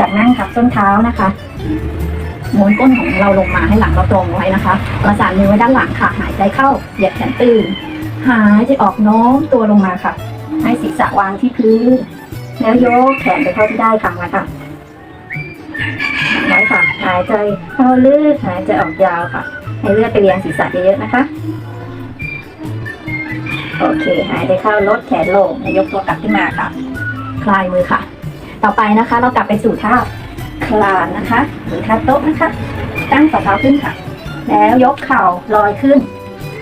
จากนั่งทับส้นเท้านะคะโน้นก้นของเราลงมาให้หลังเราตรงไว้นะคะประสานมือไว้ด้านหลังค่ะ หายใจเข้า เหยียดแขนตื่น หายใจออกโน้มตัวลงมาค่ะ ให้ศีรษะวางที่พื้น แล้วยกแขนไปเท่าที่ได้ค่ะมาค่ะไว้ค่ะ หายใจเข้าลึก หายใจออกยาวค่ะ ให้เลือดไปเลี้ยงศีรษะเยอะๆนะคะ โอเค หายใจเข้าลดแขนลงยกตัวกลับขึ้นมาค่ะ คลายมือค่ะ ต่อไปนะคะ เรากลับไปสู่ท่าคลานนะคะ หรือท่าโต๊ะนะคะ ตั้งฝ่าเท้าขึ้นค่ะ แล้วยกเข่าลอยขึ้น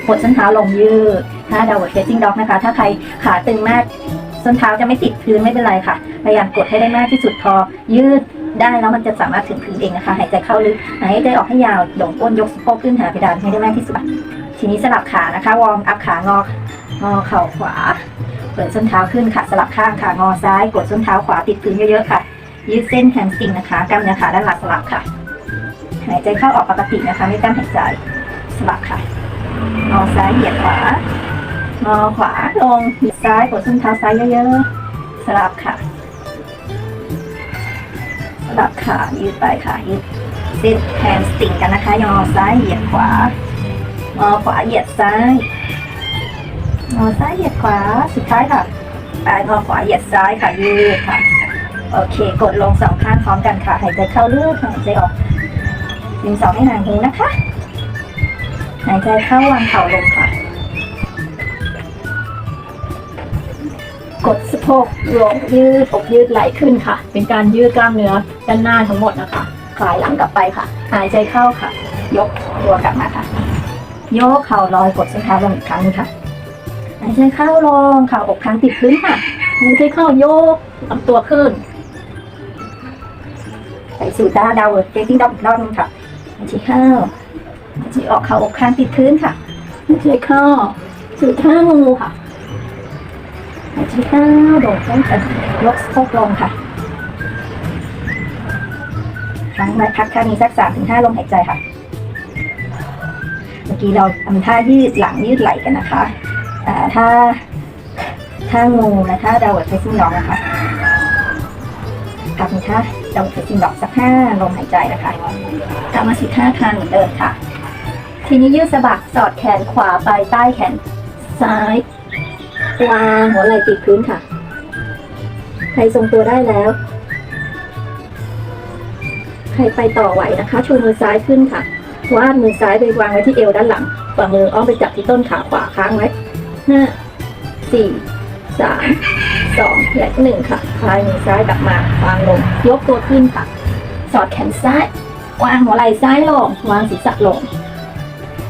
กดส้นเท้าลงยืดท่าดาวเฟสซิ่งด็อกนะคะ ถ้าใครขาตึงมากส้นเท้าจะไม่ติดพื้นไม่เป็นไรค่ะ พยายามกดให้ได้มากที่สุดพอยืดได้แล้วมันจะสามารถถึงพื้นเองนะคะ หายใจเข้าลึกหายใจออกให้ยาวโด่งก้นยกสะโพกขึ้นหาเพดานให้ได้มากที่สุดทีนี้สลับขานะคะ วอร์มอัพขางอ งอเข่าขวา ปิดส้นเท้าขึ้นค่ะ สลับข้างค่ะ งอซ้าย กดส้นเท้าขวาติดพื้นเยอะๆค่ะ ยืดเส้นแฮมสตริงนะคะกล้ามเนื้อขาด้านหลังสลับค่ะ หายใจเข้าออกปกตินะคะ ไม่กล้ามหายใจสลับค่ะ งอซ้ายเหยียดขวา งอขวาลงเหยียดซ้าย กดส้นเท้าซ้ายเยอะๆ สลับค่ะ สลับขายืดไปค่ะ ยืดเส้นแฮมสตริงกันนะคะ งอซ้ายเหยียดขวา งอขวาเหยียดซ้าย งอซ้ายเหยียดขวาสุดท้ายค่ะปลายงอขวาเหยียดซ้ายค่ะยืดค่ะ โอเค กดลงสองข้างพร้อมกันค่ะ หายใจเข้าลึกหายใจออกดึงสองให้ห่างหูนะคะ หายใจเข้าวางเข่าลงค่ะ กดสะโพกลงยืดอกยืดไหลขึ้นค่ะ เป็นการยืดกล้ามเนื้อด้านหน้าทั้งหมดนะคะคลายหลังกลับไปค่ะ หายใจเข้าค่ะ ยกตัวกลับมาค่ะโยกเข่าลอยกดส้นเท้าลงอีกครั้งค่ะ หายใจเข้าลงข่าอกค้างติดพื้นค่ะหายใจเข้าโยกลำตัวขึ้นไปสู่ท่าดาวเฟซซิ่งดอกอีกรอบนึงค่ะหายใจเข้าหายใจออกข่าอกค้างติดพื้นค่ะหายใจเข้าสู่ท่างูค่ะหายใจเข้าโดดต้นกันยกสะโพกลงค่ะครั้งมาพักท่านี้สักสามถึงห้าลมหายใจค่ะ เมื่อกี้เราทำท่ายืดหลังยืดไหล่กันนะคะ อ่ถ้า ถ้างูนะถ้าดาวเฟซซิ่งดอกนะคะกลับมาท่าดาวเฟซซิ่งดอกสักห้าลมหายใจนะคะกลับมาสิบห้าครั้งเหมือนเดิมค่ะ ทีนี้ยืดสะบักสอดแขนขวาไปใต้แขนซ้ายวางหัวไหล่ติดพื้นค่ะ ใครทรงตัวได้แล้ว ใครไปต่อไหวนะคะ ชูมือซ้ายขึ้นค่ะวาดมือซ้ายไปวางไว้ที่เอวด้านหลังฝ่ามืออ้อมไปจับที่ต้นขาขวาค้างไว้ ห้าสี่สามสองและหนึ่งค่ะคลายมือซ้ายกลับมาวางลง ยกตัวขึ้นค่ะ สอดแขนซ้าย วางหัวไหล่ซ้ายลง วางศีรษะลง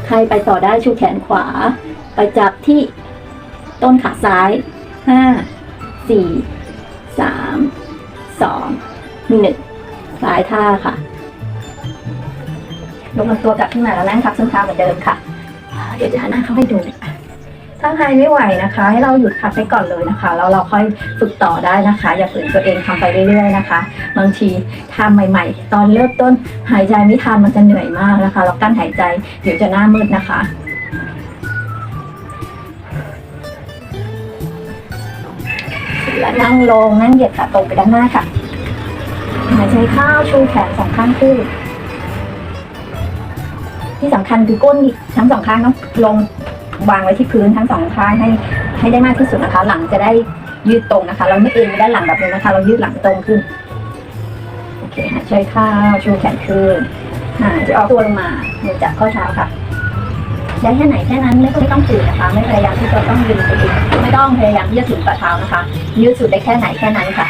ใครไปต่อได้ชูแขนขวา ไปจับที่ต้นขาซ้ายห้าสี่สามสองหนึ่งสายท่าค่ะลงลำตัวกลับขึ้นมาแล้วนั่งทับส้นเท้าเหมือนเดิมค่ะ เดี๋ยวจะหนั่งเข้าให้ดู ถ้าใครไม่ไหวนะคะ ให้เราหยุดพักไปก่อนเลยนะคะแล้วเราค่อยฝึกต่อได้นะคะ อย่าฝืนตัวเองทำไปเรื่อยๆนะคะ บางทีทำใหม่ ๆ ตอนเริ่มต้นหายใจไม่ทันมันจะเหนื่อยมากนะคะเรากั้นหายใจเดี๋ยวจะหน้ามืดนะคะแล้วนั่งลงนั่งเหยียดขาตรงไปด้านหน้าค่ะหายใจเข้าชูแขนสองข้างขึ้น ที่สำคัญคือก้นทั้งสองข้างต้องลง วางไว้ที่พื้นทั้งสองข้างให้ให้ได้มากที่สุดนะคะ หลังจะได้ยืดตรงนะคะ เราไม่เอ็นไม่ได้านหลังแบบนี้นะคะ เรายืดหลังตรงขึ้นโอเคหายใจเข้าชูแขนขึ้นหายใจออกตัวลงมามือจับข้อเท้าค่ะได้แค่ไหนแค่นั้นไม่ไม่ต้องฝืนนะคะ ไม่พยายามที่จะต้องยืนไปอีกไม่ต้องพยายามที่จะถึงฝ่าเท้านะคะ ยืดสุดได้แค่ไหนแค่นั้นค่ะ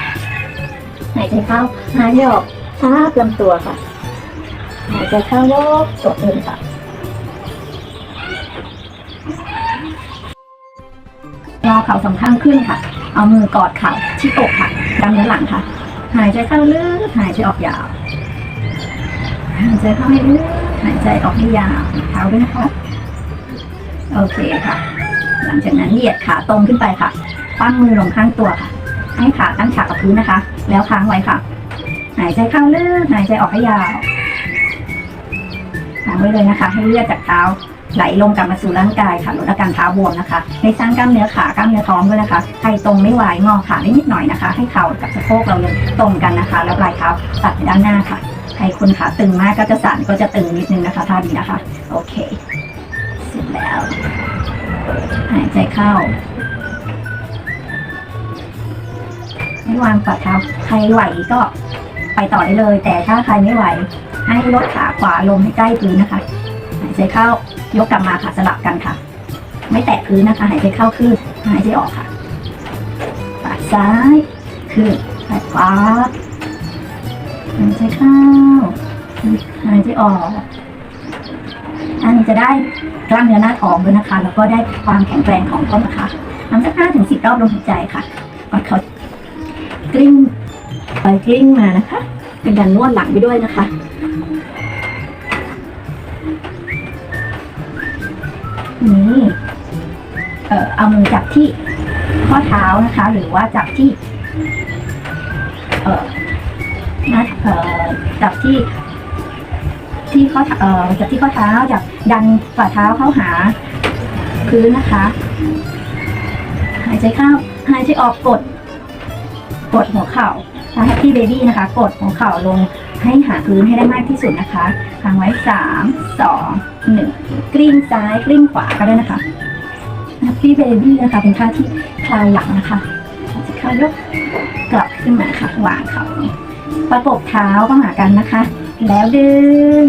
หายใจเข้าหายใจออกทาบลำตัวค่ะหายใจเข้าโยกสดเลยค่ะ เข่าสองข้างขึ้นค่ะ เอามือกอดเข่าที่อกค่ะกำเนื้อหลังค่ะ หายใจเข้าลึกหายใจออกยาวหายใจเข้าให้ลึกหายใจออกให้ยาวเท้าด้วยนะคะโอเคค่ะ หลังจากนั้นเหยียดขาตรงขึ้นไปค่ะคว้งมือลงข้างตัวค่ะ ให้ขาตั้งฉากกับพื้นนะคะ แล้วค้างไว้ค่ะ หายใจเข้าลึกหายใจออกให้ยาวค้างไว้เลยนะคะ ให้เลือดจากเท้า ไหลลงกลับมาสู่ร่างกายค่ะลดอาการเท้าบวมนะคะ ในสร้างกล้ามเนื้อขากล้ามเนื้อท้องด้วยนะคะใครตรงไม่ไหวงอขาได้นิดหน่อยนะคะ ให้เข่ากับสะโพกเรายังตรงกันนะคะ แล้วปลายเท้าตัดไปด้านหน้าค่ะใครคนขาตึงมากก็จะสั่นก็จะตึงนิดนึงนะคะท่านี้นะคะ โอเคเสร็จแล้วหายใจเข้าให้วางฝ่าเท้าใครไหวก็ไปต่อได้เลย แต่ถ้าใครไม่ไหว ให้ลดขาขวาลงให้ใกล้พื้นนะคะ ใจเข้ายกกลับมาค่ะสลับกันค่ะ ไม่แตะพื้นนะคะ หายใจเข้าขึ้นหายใจออกค่ะปัดซ้ายขึ้นปัดขวาหายใจเข้าหายใจออก อันนี้จะได้กล้ามเนื้อหน้าท้องด้วยนะคะ แล้วก็ได้ความแข็งแรงของต้นนะคะทำสักห้าถึงสิบรอบลมหายใจค่ะก่อนเขากลิ้งไปกลิ้งมานะคะ เป็นการนวดหลังไปด้วยนะคะ นี่เอ่อเอามือจับที่ข้อเท้านะคะ หรือว่าจับที่ เอ่อนะเอ่อจับที่ ที่ข้อเอ่อจับที่ข้อเท้าจับดันฝ่าเท้าเข้าหา พื้นนะคะ หายใจเข้าหายใจออกกด กดหัวเข่า แฮปปี้เบบี้นะคะ กดหัวเข่าลงให้หาพื้นให้ได้มากที่สุดนะคะค้างไว้สามสองหนึ่งกลิ้งซ้ายกลิ้งขวาก็ได้นะคะแฮปปี้เบบี้นะคะเป็นท่าที่คลายหลังนะคะจเข้ายกกลับขึ้นมาค่ะวางเข่าประกบเท้าเข้าหากันนะคะ แล้วดึง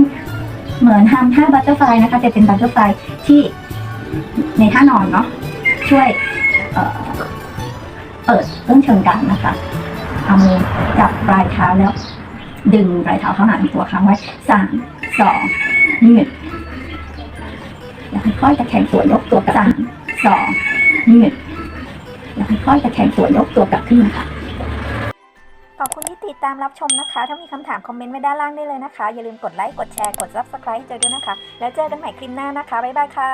เหมือนทำท่าบัตเตอร์ไฟนะคะแต่เป็นบัตเตอร์ไฟที่ในท่านอนเนาะช่วยเอ่อเปิดต้นเชิงกรานนะคะ เอามือจับปลายเท้าแล้ว ดึงปลายเท้าเข้าหาตัวค้างไว้สามสองหนึ่งแล้วค่อยๆตะแคงตัวยกตัวกลับสามสองหนึ่งแล้วค่อยๆตะแคงตัวยกตัวกลับขึ้นมาค่ะขอบคุณที่ติดตามรับชมนะคะ ถ้ามีคำถามคอมเมนต์ไว้ด้านล่างได้เลยนะคะ อย่าลืมกดไลค์ กดแชร์ กด subscribe เจอด้วยนะคะ แล้วเจอกันใหม่คลิปหน้านะคะ บ๊ายบายค่ะ